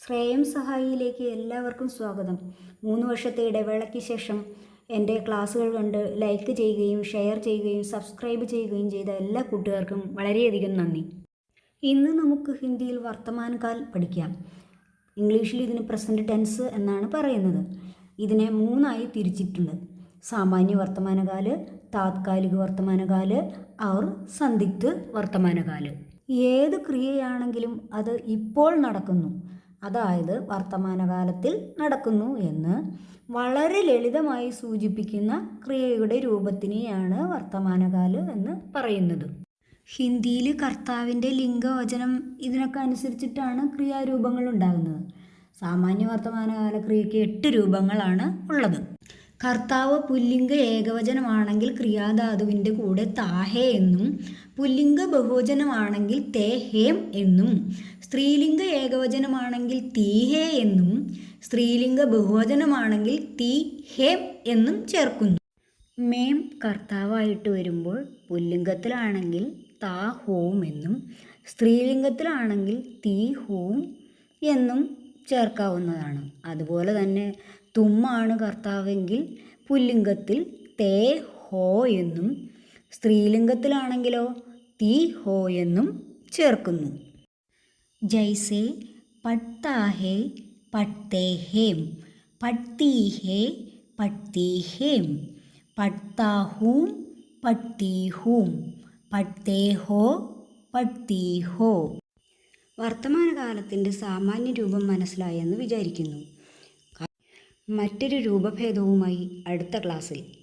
ശ്രേയം സഹായിയിലേക്ക് എല്ലാവർക്കും സ്വാഗതം. മൂന്ന് വർഷത്തെ ഇടവേളയ്ക്ക് ശേഷം എന്റെ ക്ലാസ്സുകൾ കണ്ട് ലൈക്ക് ചെയ്യുകയും ഷെയർ ചെയ്യുകയും സബ്സ്ക്രൈബ് ചെയ്യുകയും ചെയ്ത എല്ലാ കൂട്ടുകാർക്കും വളരെയധികം നന്ദി. ഇന്ന് നമുക്ക് ഹിന്ദിയിൽ വർത്തമാനകാൽ പഠിക്കാം. ഇംഗ്ലീഷിൽ ഇതിന് പ്രസന്റ് ടെൻസ് എന്നാണ് പറയുന്നത്. ഇതിനെ മൂന്നായി തിരിച്ചിട്ടുണ്ട് സാമാന്യ വർത്തമാനകാൽ താത്കാലിക വർത്തമാനകാൽ അവർ സന്ദിഗ്ധ വർത്തമാനകാൽ ഏത് ക്രിയയാണെങ്കിലും അത് ഇപ്പോൾ നടക്കുന്നു. അതായത് വർത്തമാനകാലത്തിൽ നടക്കുന്നു എന്ന് വളരെ ലളിതമായി സൂചിപ്പിക്കുന്ന ക്രിയയുടെ രൂപത്തിനെയാണ് വർത്തമാനകാൽ എന്ന് പറയുന്നത്. ഹിന്ദിയിൽ കർത്താവിന്റെ ലിംഗവചനം ഇതിനൊക്കെ അനുസരിച്ചിട്ടാണ് ക്രിയാരൂപങ്ങൾ ഉണ്ടാകുന്നത്. സാമാന്യ വർത്തമാനകാല ക്രിയയ്ക്ക് എട്ട് രൂപങ്ങളാണ് ഉള്ളത്. കർത്താവ് പുല്ലിംഗ ഏകവചനമാണെങ്കിൽ ക്രിയാധാതുവിന്റെ കൂടെ താഹേ എന്നും പുല്ലിംഗ ബഹുവചനമാണെങ്കിൽ തേഹേം എന്നും സ്ത്രീലിംഗ ഏകവചനമാണെങ്കിൽ തീഹേ എന്നും സ്ത്രീലിംഗ ബഹുവചനമാണെങ്കിൽ തീ ഹേം എന്നും ചേർക്കുന്നു. മേം കർത്താവായിട്ട് വരുമ്പോൾ പുല്ലിംഗത്തിലാണെങ്കിൽ താ ഹോം എന്നും സ്ത്രീലിംഗത്തിലാണെങ്കിൽ തീ ഹോം എന്നും ചേർക്കാവുന്നതാണ്. അതുപോലെ തന്നെ തുമ്മാണ് കർത്താവെങ്കിൽ പുല്ലിംഗത്തിൽ തേ ഹോ എന്നും സ്ത്രീലിംഗത്തിലാണെങ്കിലോ തീ ഹോ എന്നും ചേർക്കുന്നു. ജൈസേ പട്ടാഹേ പട്ടേഹേം പട്ടീഹേ പട്ടീഹേം പട്ടാഹൂം പട്ടീഹൂം പട്ടേഹോ പഠ്തീഹോ വർത്തമാനകാലത്തിന്റെ സാമാന്യ രൂപം മനസ്സിലായെന്ന് വിചാരിക്കുന്നു. മറ്റൊരു രൂപഭേദവുമായി അടുത്ത ക്ലാസ്സിൽ.